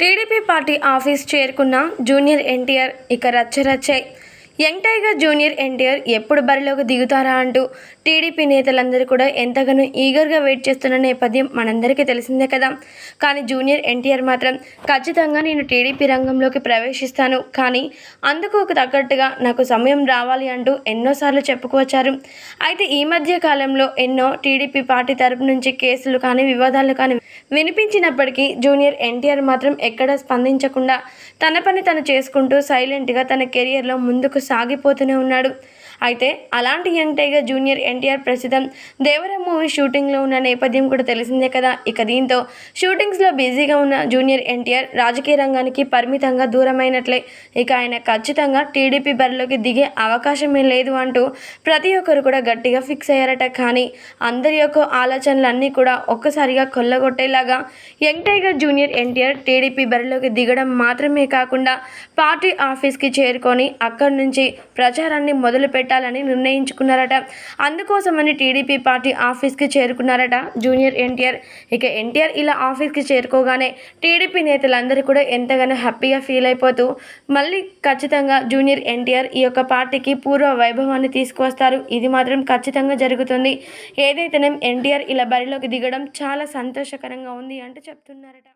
TDP party office చేరుకున్న junior NTR ఇక రచ్చరచ్చాయి యంగ్ టైగర్ జూనియర్ ఎన్టీఆర్ ఎప్పుడు బరిలోకి దిగుతారా అంటూ టీడీపీ నేతలందరూ కూడా ఎంతగానో ఈగర్గా వెయిట్ చేస్తున్న నేపథ్యం మనందరికీ తెలిసిందే కదా. కానీ జూనియర్ ఎన్టీఆర్ మాత్రం ఖచ్చితంగా నేను టీడీపీ రంగంలోకి ప్రవేశిస్తాను. కానీ అందుకు తగ్గట్టుగా నాకు సమయం రావాలి అంటూ ఎన్నోసార్లు చెప్పుకొచ్చారు అయితే ఈ మధ్య కాలంలో ఎన్నో టీడీపీ పార్టీ తరపు నుంచి కేసులు కానీ వివాదాలు కానీ వినిపించినప్పటికీ జూనియర్ ఎన్టీఆర్ మాత్రం ఎక్కడా స్పందించకుండా తన పని తను చేసుకుంటూ సైలెంట్గా తన కెరియర్లో ముందుకు సాగిపోతూనే ఉన్నాడు. అయితే అలాంటి యంగ్ టైగర్ జూనియర్ ఎన్టీఆర్ ప్రస్తుతం దేవర మూవీ షూటింగ్లో ఉన్న నేపథ్యం కూడా తెలిసిందే కదా. ఇక దీంతో షూటింగ్స్లో బిజీగా ఉన్న జూనియర్ ఎన్టీఆర్ రాజకీయ రంగానికి పరిమితంగా దూరమైనట్లే. ఇక ఆయన ఖచ్చితంగా టీడీపీ బరిలోకి దిగే అవకాశమే లేదు అంటూ ప్రతి ఒక్కరు కూడా గట్టిగా ఫిక్స్ అయ్యారట. కానీ అందరి యొక్క ఆలోచనలన్నీ కూడా ఒక్కసారిగా కొల్లగొట్టేలాగా young tiger junior NTR TDP బరిలోకి దిగడం మాత్రమే కాకుండా పార్టీ ఆఫీస్కి చేరుకొని అక్కడి నుంచి ప్రచారాన్ని మొదలుపెట్టారు. పెట్టాలని నిర్ణయించుకున్నారట. అందుకోసమని టీడీపీ పార్టీ ఆఫీస్కి చేరుకున్నారట. జూనియర్ ఎన్టీఆర్ ఇక ఎన్టీఆర్ ఇలా ఆఫీస్కి చేరుకోగానే టీడీపీ నేతలందరూ కూడా ఎంతగానో హ్యాపీగా ఫీల్ అయిపోతూ మళ్ళీ ఖచ్చితంగా జూనియర్ ఎన్టీఆర్ ఈ యొక్క పార్టీకి పూర్వ వైభవాన్ని తీసుకువస్తారు. ఇది మాత్రం ఖచ్చితంగా జరుగుతుంది. ఏదైతేనే ఎన్టీఆర్ ఇలా బరిలోకి దిగడం చాలా సంతోషకరంగా ఉంది అంటూ చెప్తున్నారట.